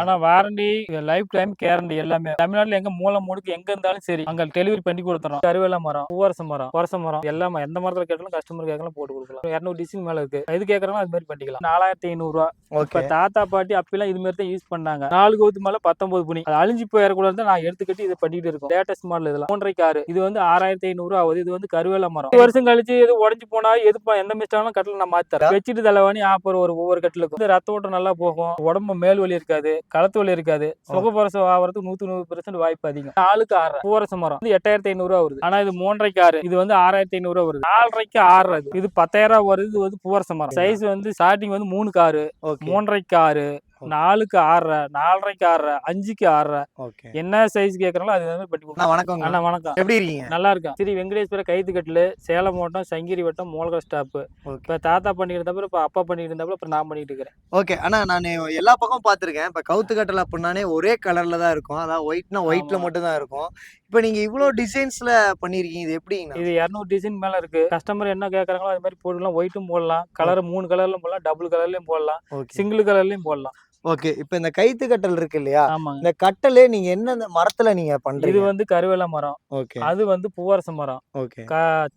ஆனா warranty life time guarantee எல்லாமே. தமிழ்நாட்டுல எங்க மூலம் முடுக்கு எங்க இருந்தாலும் சரி அங்க டெலிவரி பண்ணி கொடுத்துறோம். கருவேல மரம் பூவரச மரம் பொரச மரம் எல்லாமே எந்த மரத்துல கேட்டாலும் கஸ்டமர் கேட்கலாம் போட்டு கொடுக்கலாம். இரநூறு டிசைன் மேல இருக்கு. எது கேட்கறாங்களோ அது மாதிரி பண்ணிக்கலாம். நாலாயிரத்தி ஐநூறு ரூபா ஓகே இப்ப தாத்தா பாட்டி அப்பெல்லாம் இது மாதிரி தான் யூஸ் பண்ணாங்க. நாலு கவுத்து மேல பத்தொன்பது புனி அது அழிஞ்சு போயிடக்கூடாது நான் எடுத்துக்கிட்டு இதை பண்ணிட்டு இருக்கோம். லேட்டஸ்ட் மாடல் இதெல்லாம். மூன்றரை காரு இது வந்து ஆறாயிரத்தி ஐநூறு ஆகுது. இது வந்து கருவேல மரம். வருஷம் கழிச்சு எது உடஞ்சு போனா எது எந்த மிஸ்டாலும் கட்டில நான் மாத்தி தரேன் வச்சுட்டு தலைவாணி ஆப்பர் ஒரு ஒவ்வொரு கட்டிலுக்கும். ரத்த ஓட்டம் நல்லா போகும். உடம்பு மேல் வலி இருக்காது. களத்து வலி இருக்காது. சுகப்பரசம் ஆகிறதுக்கு நூத்தி நூறு பெர்சென்ட் வாய்ப்பு அதிகம். நாலுக்கு ஆறு. பூவரச மரம். வந்து எட்டாயிரத்தி ஐநூறு ரூபா வருது. ஆனா இது மூன்றரைக்கு ஆறு. இது வந்து ஆறாயிரத்தி ஐநூறு ரூபா வருது. நாலரைக்கு ஆறு இது பத்தாயிரம் ரூபா வருது. இது வந்து பூவரச மரம். சைஸ் வந்து ஸ்டார்டிங் வந்து மூணு காரு மூன்றரைக்கு ஆறு. நாலுக்கு ஆறரை நாலரைக்கு ஆறரை அஞ்சுக்கு ஆறரை ஓகே. என்ன சைஸ் கேக்குறாங்களோ அது மாதிரி பண்ணி வணக்கம் அண்ணா வணக்கம். எப்படி இருக்கீங்க? நல்லா இருக்கும். ஸ்ரீ வெங்கடேஸ்வர கைத்துக்கட்டில் சேலம் மாவட்டம் சங்கிரி வட்டம் மூலகர் ஸ்டாப்பு ஓகே. இப்போ தாத்தா பண்ணிட்டு இருந்தப்ப இப்போ அப்பா பண்ணிட்டு இருந்தப்ப இப்போ நான் பண்ணிட்டு இருக்கிறேன். ஓகே. அண்ணா நான் எல்லா பக்கம் பார்த்துருக்கேன். இப்போ கவுத்து கட்டல் அப்படின்னானே ஒரே கலர்ல தான் இருக்கும். அதான் ஒயிட்னா ஒயிட்ல ஆமா. மட்டும் தான் இருக்கும். இப்போ நீங்க இவ்வளோ டிசைன்ஸ்ல பண்ணிருக்கீங்க இது எப்படிங்கண்ணா? இது இரநூறு டிசைன் மேல இருக்கு. கஸ்டமர் என்ன கேக்குறாங்களோ அது மாதிரி போடலாம். ஒயிட்டும் போடலாம். கலர் மூணு கலர்லயும் போடலாம். டபுள் கலர்லயும் போடலாம். சிங்கிள் கலர்லயும் போடலாம். ஓகே. இப்போ இந்த கைத்து கட்டல் இருக்கு இல்லையா ஆமாங்க. இந்த கட்டலே நீங்க என்ன மரத்துல நீங்க இது பண்றீங்க வந்து கருவேல மரம். ஓகே. அது வந்து பூவரச மரம். ஓகே.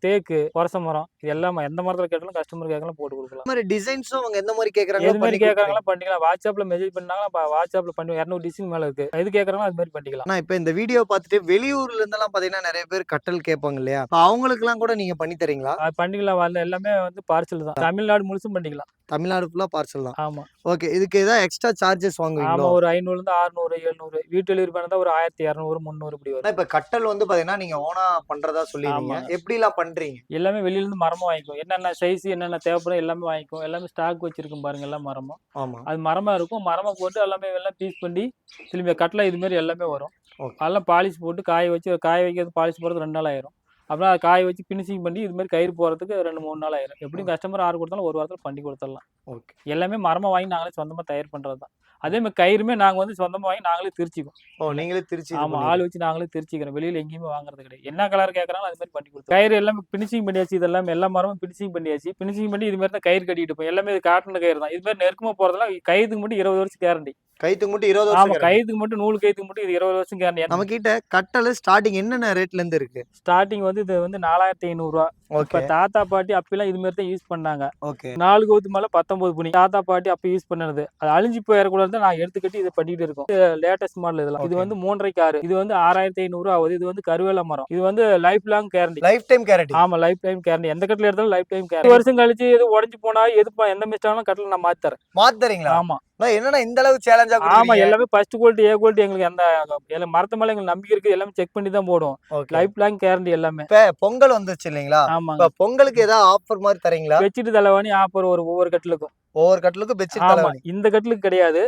தேக்கு பொரச மரம். இது எல்லாமே எந்த மரத்துல கேட்டாலும் கஸ்டமர் கேட்கலாம் போட்டு கொடுக்கலாம். மாதிரி டிசைன்ஸும் அவங்க எந்த மாதிரி எது கேக்குறாங்களோ மாதிரி பண்ணி கேட்கறாங்களோ பண்ணிக்கலாம். வாட்ஸ்அப்ல மெசேஜ் பண்ணாங்களா வாட்ஸ்அப்ல பண்ணி இரநூறு டிசைன் மேல இருக்கு. எது கேட்கறாங்களோ அது மாதிரி பண்ணிக்கலாம். ஆனா இப்போ இந்த வீடியோ பார்த்துட்டு வெளியூர்ல இருந்தெல்லாம் பாத்தீங்கன்னா நிறைய பேர் கட்டல் கேட்பாங்க இல்லையா? அப்ப அவங்களுக்குலாம் கூட நீங்க பண்ணி தரீங்களா? பண்ணிக்கலாம். வரல எல்லாமே வந்து பார்சல் தான். தமிழ்நாடு முழுசும் பண்ணிக்கலாம். தமிழ்நாடு ஃபுல்லா பார்சல் தான். ஆமா. ஓகே இதுக்கு ஏதாவது எக்ஸ்ட்ரா சார்ஜஸ் வாங்குவீங்களோ? ஒரு ஐநூறுல இருந்து அறுநூறு எழுநூறு. வீட்டு டெலிவரி பண்ணதா ஒரு ஆயிரத்தி இரநூறு முந்நூறு இப்படி வரும். இப்ப கட்டல் வந்து பாத்தீங்கன்னா நீங்க ஓனா பண்றதா சொல்லிருக்கீங்க ஆமாங்க. எப்படி எல்லாம் பண்றீங்க? எல்லாமே வெளியில இருந்து மரமா வாங்கிக்கும் என்னென்ன சைஸ் என்னென்ன தேவைப்படும் எல்லாமே வாங்கிக்கும் எல்லாமே ஸ்டாக் வச்சிருக்கும் பாருங்க எல்லாம் மரமும். ஆமா. அது மரமா இருக்கும். மரமா போட்டு எல்லாமே எல்லாம் பீஸ் பண்ணி திரும்பி கட்டில இது மாதிரி எல்லாமே வரும். அதெல்லாம் பாலிஷ் போட்டு காய வச்சு காய வைக்கிறது பாலிஷ் போடுறது ரெண்டு நாள் ஆயிரும். அப்புறம் அதை காய வச்சு ஃபினிஷிங் பண்ணி இது மாதிரி கயிறு போறதுக்கு ரெண்டு மூணு நாள் ஆயிரும். எப்படியும் கஸ்டமர் ஆறு கொடுத்தாலும் ஒரு வாரத்தில் பண்ணி கொடுத்துடலாம். ஓகே. எல்லாமே மரமா வாங்கி நாங்களே சொந்தமா தயார் பண்றது தான். அதே மாதிரி கயிறுமே நாங்க வந்து சொந்தமா வாங்கி நாங்களே திருச்சிக்கோம் ஓ நீங்களே திருச்சி இது ஆமா பண்ணீங்க. ஆள் வச்சு நாங்களே திருச்சிக்கிறோம். வெளியில எங்கேயுமே வாங்குறது கிடையாது. என்ன கலர் கேட்கறாங்களோ அது மாதிரி பண்ணி கொடுத்தோம் கயிறு எல்லாமே பினிஷிங் பண்ணியாச்சு. இதெல்லாம் எல்லா மரமும் பினிஷிங் பண்ணியாச்சு. பினிஷிங் பண்ணி இது மாதிரி தான் கயிறு கட்டிட்டு போய் எல்லாமே இது காட்டின கயிறு தான். இது மாதிரி நெருக்கமா போறதெல்லாம் கயிறுக்கு மட்டும் இருபது வருஷம் கேரண்டி கைத்துக்கு மட்டும் இருபது ஆமா. கயிறுக்கு மட்டும் நூல் கயிறுக்கு மட்டும் இது இருபது வருஷம் கேரண்டி நம்ம கிட்ட கட்டல் ஸ்டார்டிங் என்னென்ன ரேட்ல இருந்து இருக்கு? ஸ்டார்டிங் வந்து இது வந்து நாலாயிரத்தி ஐநூறு ரூபா இப்ப தாத்தா பாட்டி அப்பெல்லாம் இது மாதிரி தான் யூஸ் பண்ணாங்க. ஓகே நாலு கவுத்து மேல பத்தொன்பது புனி. தாத்தா பாட்டி அப்ப யூஸ் பண்ணது அது அழிஞ்சு போயிடக்கூடாது நான் எடுத்துக்கிட்டு இதை பண்ணிட்டு இருக்கோம். லேட்டஸ்ட் மாடல் இதெல்லாம். இது. வந்து மூன்றரை காரு இது வந்து ஆறாயிரத்தி ஐநூறு ஆகுது. இது வந்து கருவேல மரம். இது வந்து life long guarantee life time guarantee ஆமா லைஃப் டைம் கேரண்டி எந்த கட்டில எடுத்தாலும் லைஃப் டைம் கேரண்டி வருஷம் கழிச்சு எது உடஞ்சு போனா எது எந்த மிஸ்டாலும் கட்டில நான் மாத்தி தரேன் மாத்துறீங்களா? ஆமா. என்னன்னா இந்த அளவு சேலஞ்சா ஆமா எல்லாமே ஃபர்ஸ்ட் குவாலிட்டி ஏ குவாலிட்டி எங்களுக்கு அந்த எல்லாம் மரத்து மேல எங்களுக்கு நம்பிக்கை இருக்கு எல்லாமே செக் பண்ணி தான் போடுவோம். லைஃப் லாங் கேரண்டி எல்லாமே. இப்ப பொங்கல் வந்துச்சு இல்லைங்களா? இப்ப பொங்கலுக்கு ஏதாவது ஆஃபர் மாதிரி தரீங்களா? வச்சுட்டு தலைவாணி ஆப்பர் ஒரு ஒவ்வொரு கட்டிலுக்கும். ஒவ்வொரு கட்டலுக்கும் பெட்ஷீட் ஆமா இந்த கட்டிலுக்கு கிடையாது.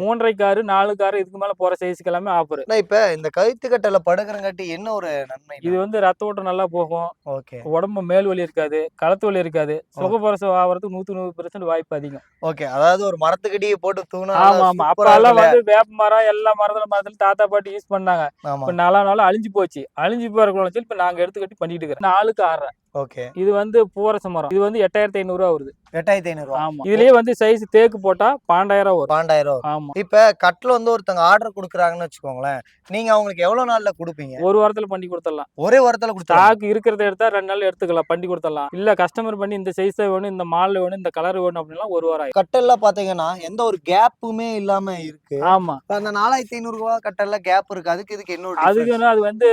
மூன்றரை காரு நாலு காரு இதுக்கு மேல போற சைஸ்க்கு எல்லாமே ஆஃபர் இப்ப இந்த கழுத்து கட்டல படுக்கிறங்காட்டி என்ன ஒரு நன்மை இது? வந்து ரத்த ஓட்டம் நல்லா போகும். ஓகே உடம்பு மேல் வலி இருக்காது களத்து வலி இருக்காது. சுகப்பரசம் ஆகிறதுக்கு நூத்தி நூறு பெர்சென்ட் வாய்ப்பு அதிகம். ஓகே அதாவது ஒரு மரத்துக்கடியே போட்டு தூணா ஆமா ஆமா. அப்ப எல்லாம் வந்து வேப்ப மரம் எல்லா மரத்துல மரத்துல தாத்தா பாட்டி யூஸ் பண்ணாங்க. இப்ப நாலா நாள் அழிஞ்சு போச்சு. அழிஞ்சு போறதுக்குள்ள சொல்லி இப்ப நாங்க எடுத்து கட்டி பண்ணிட்டு இருக்கிறோம். நாலுக்கு ஆறு ஓகே. இது வந்து பூவரச மரம். இது வந்து எட்டாயிரத்தி ஐநூறு ரூபா வருது. எட்டாயிரத்தி ஐநூறு ரூபா ஆமா இதுலயே வந்து சைஸ் தேக்கு போட்டா பன்னெண்டாயிரம் வரும். பன்னெண்டாயிரம் ஆமா. இப்ப கட்டில் வந்து ஒருத்தங்க ஆர்டர் கொடுக்குறாங்கன்னு வச்சுக்கோங்களேன் நீங்க அவங்களுக்கு எவ்வளவு நாள்ல கொடுப்பீங்க? ஒரு வாரத்துல பண்ணி கொடுத்துடலாம். ஒரே வாரத்துல கொடுத்தாங்க ஸ்டாக் இருக்கிறத எடுத்தா ரெண்டு நாள் எடுத்துக்கலாம் பண்ணி கொடுத்துடலாம். இல்ல கஸ்டமர் பண்ணி இந்த சைஸ் வேணும் இந்த மால் வேணும் இந்த கலர் வேணும் அப்படின்னா ஒரு வாரம் கட்டெல்லாம் பாத்தீங்கன்னா எந்த ஒரு கேப்புமே இல்லாம இருக்கு. ஆமா. அந்த நாலாயிரத்தி ஐநூறு ரூபா கட்டெல்ல கேப் இருக்கு. அதுக்கு இதுக்கு என்ன அதுக்கு அது வந்து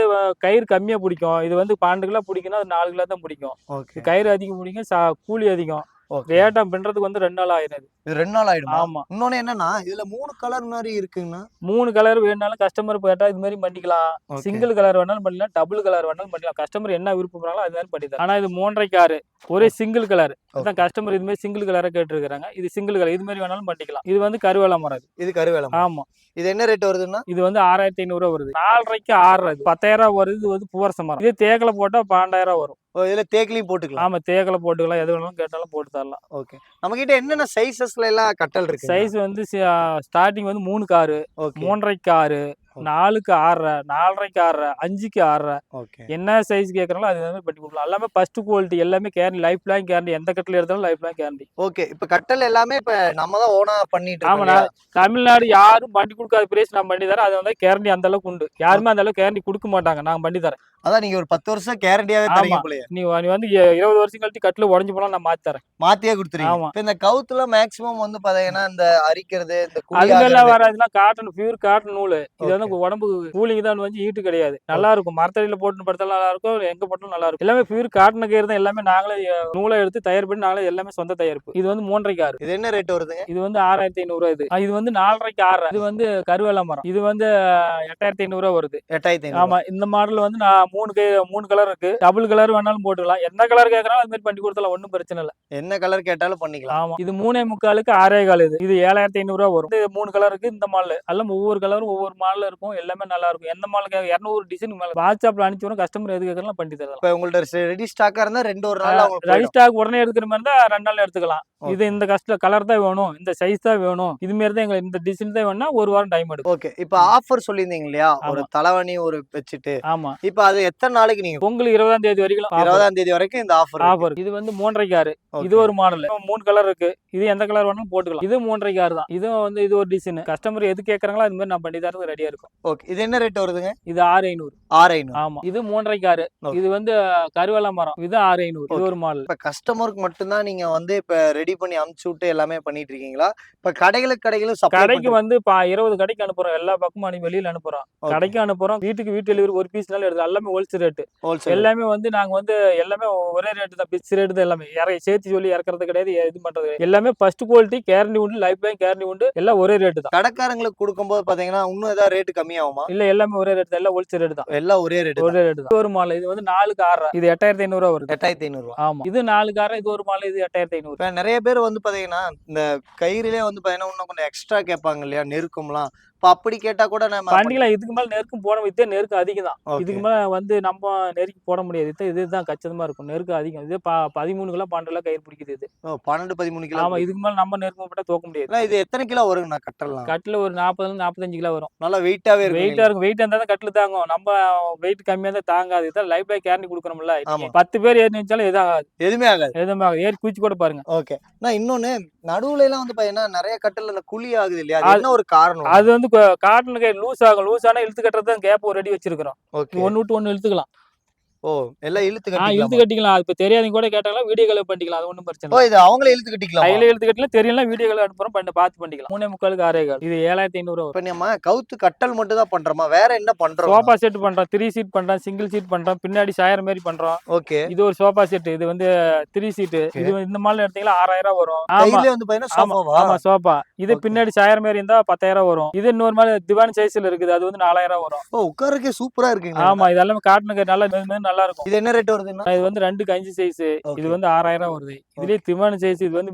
கயிறு கம்மியா பிடிக்கும். இது வந்து பன்னெண்டு கிலோ பிடிக்கணும் அது நாலு கிலோ தான் பிடிக்கும். ஓகே. கயிறு அதிகம் பிடிக்கும் சா- கூலி அதிகம். வேட்டம் பின்றதுக்கு வந்து ரெண்டு நாள் ஆயிரும் இது. ரெண்டு நாள் ஆயிடுமா? ஆமா. இன்னொன்னு என்னன்னா இதுல மூணு கலர் மாதிரி இருக்குங்கண்ணா. மூணு கலர் வேணாலும் கஸ்டமர் கேட்டா இது மாதிரி பண்ணிக்கலாம். சிங்கிள் கலர் வேணாலும் பண்ணலாம் டபுள் கலர் வேணாலும் பண்ணிக்கலாம். கஸ்டமர் என்ன விருப்பப்படுறாங்களோ அது மாதிரி பண்ணி தரேன் ஆனா இது மூன்றரை காரு. ஒரே சிங்கிள் கலர். அதான் கஸ்டமர் இது மாதிரி சிங்கிள் கலரை கேட்டிருக்காங்க இது சிங்கிள் கலர். இது மாதிரி வேணாலும் பண்ணிக்கலாம். இது வந்து கருவேல மரம் இது. கருவேலம் ஆமா. இது என்ன ரேட் வருதுன்னா? இது வந்து ஆறாயிரத்தி ஐநூறு ரூபா வருது. நாலரைக்கு ஆறு அது பத்தாயிரம் ரூபா வருது. இது வந்து பூவரச மரம். இது தேக்கல போட்டா பன்னெண்டாயிரம் வரும். இதுல தேக்கிலையும் போட்டுக்கலாம். ஆமா தேக்கல போட்டுக்கலாம். எது வேணாலும் கேட்டாலும் போட்டு தரலாம். ஓகே. நம்ம கிட்ட என்னென்ன சைசஸ்ல எல்லாம் கட்டல் இருக்கு சைஸ் வந்து ஸ்டார்டிங் வந்து மூணு காரு. மூன்றரை காரு நாலுக்கு ஆறரை நாலரைக்கு ஆறரை அஞ்சுக்கு ஆறரை. ஓகே. என்ன சைஸ் கேட்கறாங்களோ அது மாதிரி பண்ணி கொடுக்கலாம். எல்லாமே ஃபர்ஸ்ட் குவாலிட்டி எல்லாமே கேரண்டி லைஃப் லாங் கேரண்டி எந்த கட்டில் எடுத்தாலும் லைஃப் லாங் கேரண்டி ஓகே. இப்ப கட்டல் எல்லாமே இப்ப நம்ம தான் ஓனா பண்ணிட்டு ஆமா இருக்கோம் நான் தமிழ்நாடு யாரும் பண்ணி கொடுக்காத பிரைஸ் நான் பண்ணி தரேன். அது வந்து கேரண்டி அந்த அளவுக்கு உண்டு. யாருமே அந்த அளவுக்கு கேரண்டி கொடுக்க மாட்டாங்க. நான் பண்ணி தரேன். அதான் நீங்க ஒரு பத்து வருஷம் கேரண்டியாவே தரீங்க. போலயே. நீ நீ வந்து இருபது வருஷம் கழிச்சு கட்டில உடஞ்சு போனா நான் மாத்தி தரேன். மாத்தியே கொடுத்துறீங்க ஆமா. இந்த கவுத்துல மேக்ஸிமம் வந்து பாத்தீங்கன்னா இந்த அரிக்கிறது இந்த அதுக்கெல்லாம். வராதுலாம் காட்டன் பியூர் காட்டன் நூல். இது வந்து. உடம்பு கூலிங் தான் வந்து ஹீட்டு கிடையாது. நல்லா இருக்கும். மரத்தடியில போட்டு படுத்தாலும் நல்லா இருக்கும். எங்க போட்டாலும் நல்லா இருக்கும். எல்லாமே பியூர் காட்டன் கயிறு தான். எல்லாமே நாங்களே நூலை எடுத்து தயார் பண்ணி நாங்களே எல்லாமே சொந்த தயாரிப்பு. இது வந்து மூன்றரைக்கு ஆறு இது என்ன ரேட் வருதுங்க? இது வந்து ஆறாயிரத்தி ஐநூறு இது. இது வந்து நாலரைக்கு ஆறு இது வந்து கருவேல மரம். இது வந்து எட்டாயிரத்தி ஐநூறு வருது. எட்டாயிரத்தி ஆமா. இந்த மாடல் வந்து நான் மூணு மூணு கலர் இருக்கு. டபுள் கலர் வேணாலும் போட்டுக்கலாம். எந்த கலர் கேட்கறாலும் அது மாதிரி பண்ணி கொடுத்தலாம் ஒன்றும் பிரச்சனை இல்லை. என்ன கலர் கேட்டாலும் பண்ணிக்கலாம். ஆமா. இது மூணே முக்காலுக்கு ஆறே கால் இது. இது ஏழாயிரத்தி ஐநூறு ரூபா வரும். இது மூணு கலர் இருக்கு இந்த மாடல் எல்லாம் ஒவ்வொரு கலரும் ஒவ்வொரு மாடல் இருக்கும். எல்லாமே நல்லா இருக்கும். எந்த மாடல் இரநூறு டிசைன் மேல. வாட்ஸ்அப்ல அனுப்பிச்சு வரும் கஸ்டமர் எது கேட்கலாம் பண்ணி தரலாம். இப்ப உங்கள்ட்ட ரெடி ஸ்டாக்கா இருந்தா ரெண்டு ஒரு நாள் போயிடும். ஸ்டாக் உடனே எடுக்கிற மாதிரி தான் ரெண்டு நாள் எடுத்துக்கலாம். இது இந்த கஷ்ட கலர் தான் வேணும். இந்த சைஸ் தான் வேணும். இது மாதிரி தான் எங்களுக்கு இந்த டிசைன் தான் வேணும்னா ஒரு வாரம் டைம் எடுக்கும். ஓகே இப்ப ஆஃபர் சொல்லியிருந்தீங்க இல்லையா? ஒரு தலைவணி ஒரு வச்சுட்டு. ஆமா. இப்ப அது எத்தனை நாளைக்கு நீங்க பொங்கல் இருபதாம் தேதி வரைக்கும் இருபதாம் தேதி வரைக்கும் இந்த ஆஃபர் ஆஃபர் இது வந்து மூன்றரைக்கு ஆறு இது ஒரு மாடல் மூணு கலர் இருக்கு. இது எந்த கலர் வேணாலும் போட்டுக்கலாம். இது மூன்றரைக்கு ஆறு தான். இதுவும் வந்து இது ஒரு டிசைன் கஸ்டமர் எது கேட்கறாங்களோ அது மாதிரி நான் பண்ணி தரது ரெடியா இருக்கும். ஓகே இது என்ன ரேட் வருதுங்க? இது ஆறு ஐநூறு. ஆறு ஐநூறு. ஆமா. இது ஆறு Okay. இது வந்து கருவேல மரம். இது ஆறு ஐநூறு. இது ஒரு மாடல் இப்ப கஸ்டமருக்கு மட்டும்தான் நீங்க வந்து இப்ப ரெடி பண்ணி அமுச்சு விட்டு எல்லாமே பண்ணிட்டு இருக்கீங்களா? இப்ப கடைகளுக்கு கடைகளும் கடைக்கு வந்து இருபது கடைக்கு அனுப்புறோம். எல்லா பக்கமும் வெளியில அனுப்புறோம். கடைக்கு அனுப்புறோம். வீட்டுக்கு வீட்டு டெலிவரி ஒரு பீஸ்னாலும் எடுத்து எல்லாமே ஹோல்சேல் ரேட்டு எல்லாமே வந்து நாங்க வந்து எல்லாமே ஒரே ரேட்டு தான். பிக்ஸ் ரேட்டு தான் எல்லாமே. இற சேர்த்து சொல்லி இறக்குறது கிடையாது இது பண்றது. எல்லாமே ஃபர்ஸ்ட் குவாலிட்டி கேரண்டி உண்டு லைஃப் டைம் கேரண்டி உண்டு எல்லாம் ஒரே ரேட்டு தான். கடைக்காரங்களுக்கு கொடுக்கும்போது பாத்தீங்கன்னா இன்னும் ஏதாவது ரேட் கம்மியாகுமா? இல்ல எல்லாமே ஒரே ரேட் தான். எல்லாம் ஹோல்சேல் ரேட்டு தான். எல்லாம் ஒரே ரேட் ஒரே ரேட்டு தான். இது ஒரு மாலை இது வந்து நாலுக்கு ஆறு. இது எட்டாயிரத்தி ஐநூறு ரூபா வருது. எட்டாயிரத்தி ஐநூறு ரூபா. ஆமா. இது நாலுக்கு ஆறு இது ஒரு மாலை இது எட்டாயிரத்தி ஐநூறு. நிறைய பேர் வந்து பாத்தீங்கன்னா இந்த கயிறுலயே வந்து பாத்தீங்கன்னா இன்னும் கொஞ்சம் எக்ஸ்ட்ரா கேட்பாங்க இல்லையா? நெருக்கம்லாம். இப்ப அப்படி கேட்டா கூட நம்ம வண்டிலாம் இதுக்கு மேல நெருக்கம் போட இதே நெருக்கம் அதிகம் தான். இதுக்கு மேல வந்து நம்ம நெருக்கி போட முடியாது. இது இதுதான் கச்சிதமா இருக்கும். நெருக்கம் அதிகம். இது பதிமூணு கிலோ பன்னெண்டு கிலோ கயிறு பிடிக்குது இது. பன்னெண்டு பதிமூணு கிலோ ஆமா இதுக்கு மேல நம்ம நெருக்கம் போட்டா தூக்க முடியாது. இது எத்தனை கிலோ வருங்கண்ணா கட்டலாம் கட்டில ஒரு நாற்பதுல நாற்பத்தஞ்சு கிலோ வரும். நல்லா வெயிட்டாவே வெயிட்டா இருக்கும் இருக்கும். வெயிட் இருந்தா தான் கட்டில் தாங்கும். நம்ம வெயிட் கம்மியா தான் தாங்காது. இதான் லைஃப் லைஃப் கேரண்டி. நீங்க பத்து பேர் ஏறி நினைச்சாலும் எதுவும் ஆகாது. எதுவுமே ஆகாது. எதுவுமே ஆகாது. ஏறி குச்சி கூட பாருங்க. ஓகே. நான் இன்னொன்னு நடுவுல எல்லாம் வந்து பாத்தீங்கன்னா நிறைய கட்டல் குழி ஆகுது இல்லையா? அது ஒரு காரணம்? அது வந்து காட்டன் கை லூஸ் ஆகும். லூஸ் ஆனா இழுத்து கட்டுறது தான் கேப் ஒரு ரெடி வச்சிருக்கிறோம். ஒன்னு விட்டு ஒன்னு இழுத்துக்கலாம். ஓ எல்லாம் இழுத்து ஆ இழுத்து கட்டிக்கலாம்? அது இப்ப தெரியாதவங்க கூட கேட்டாங்களா வீடியோ கால் பண்ணிக்கலாம். அது ஒன்றும் பிரச்சனை ஓ இது அவங்களே இழுத்து கட்டிக்கலாம்? கையில இழுத்து கட்டலாம் தெரியல வீடியோ கால் அனுப்புறோம் பண்ணி பார்த்து பண்ணிக்கலாம். மூணே முக்காலுக்கு ஆறே கால் இது ஏழாயிரத்தி ஐநூறு இப்ப நம்ம கவுத்து கட்டல் மட்டும் தான் பண்றோமா? வேற என்ன பண்றோம்? சோஃபா செட் பண்றோம். த்ரீ சீட் பண்றோம். சிங்கிள் சீட் பண்றோம். பின்னாடி சாயர் மாதிரி பண்றோம். ஓகே. இது ஒரு சோஃபா செட். இது வந்து த்ரீ சீட்டு. இது இந்த மாதிரி எடுத்தீங்கன்னா ஆறாயிரம் வரும். ஆமா. சோஃபா. இது. பின்னாடி சாயர் மாதிரி இருந்தா பத்தாயிரம் வரும். இது இன்னொரு மாதிரி திவான் சைஸ்ல இருக்குது. அது வந்து நாலாயிரம் வரும். ஓ உட்காரக்கே சூப்பரா இருக்குங்க ஆமா இதெல்லாம் காட்டுனுக்கு நல்லா நல்லா இருக்கும் இது என்ன ரேட் வருதுன்னா இது வந்து ரெண்டுக்கு அஞ்சு சைஸ். இது வந்து ஆறாயிரம் வருது. இதுலயே திவான் சைஸ் இது வந்து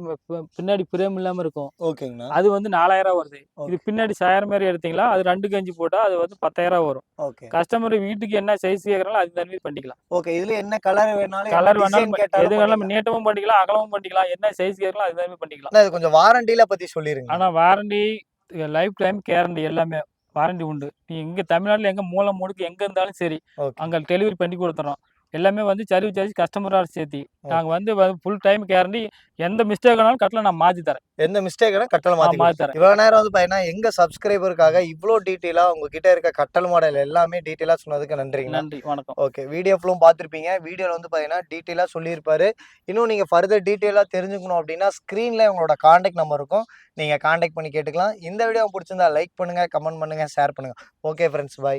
பின்னாடி பிரேம் இல்லாம இருக்கும். ஓகேங்கண்ணா அது வந்து நாலாயிரம் வருது. இது பின்னாடி சாயர் மாதிரி எடுத்தீங்களா? அது ரெண்டுக்கு அஞ்சு போட்டா அது வந்து பத்தாயிரம் வரும். கஸ்டமர் வீட்டுக்கு என்ன சைஸ் கேக்குறாங்களோ அது தண்ணி பண்ணிக்கலாம். ஓகே இதுல என்ன கலர் வேணாலும் கலர் வேணாலும் எது வேணாலும் பண்ணிக்கலாம். நீட்டமும் பண்ணிக்கலாம் அகலமும் பண்ணிக்கலாம். என்ன சைஸ் கேட்கலாம் அது மாதிரி பண்ணிக்கலாம். கொஞ்சம் வாரண்டில பத்தி சொல்லிருங்க. ஆனா வாரண்டி லைஃப் டைம் கேரண்டி எல்லாமே. வாரண்டி உண்டு. நீ எங்க தமிழ்நாட்டுல எங்க மூலை முடுக்கு எங்க இருந்தாலும் சரி அங்க டெலிவரி பண்ணி கொடுத்துறோம். எல்லாமே வந்து சர்வீஸ் சார்ஜ் கஸ்டமரோட சேர்த்தி. நாங்க வந்து ஃபுல் டைம் கேரண்டி எந்த மிஸ்டேக் ஆனாலும் கட்டல நான் மாத்தி தரேன். எந்த மிஸ்டேக் கட்டல் ஆ, மாத்தி மாத்தி கொடுத்துரு. இவ்வளவு நேரம் வந்து பாத்தீங்கன்னா எங்க சப்ஸ்கிரைபருக்காக இவ்வளோ டீட்டெயிலா உங்ககிட்ட இருக்க கட்டல் மாடல் எல்லாமே டீட்டெயிலா சொன்னதுக்கு நன்றிங்க நன்றி வணக்கம். ஓகே வீடியோ ஃபுல்லும் பார்த்துருப்பீங்க வீடியோவில் வந்து பார்த்தீங்கன்னா டீட்டெயிலாக சொல்லியிருப்பாரு. இன்னும் நீங்கள் ஃபர்தர் டீட்டெயிலாக தெரிஞ்சுக்கணும் அப்படின்னா ஸ்க்ரீனில் உங்களோட காண்டாக்ட் நம்பர் இருக்கும். நீங்கள் காண்டாக்ட் பண்ணி கேட்டுக்கலாம். இந்த வீடியோ பிடிச்சிருந்தா லைக் பண்ணுங்கள் கமெண்ட் பண்ணுங்கள் ஷேர் பண்ணுங்கள் ஓகே ஃப்ரெண்ட்ஸ் பாய்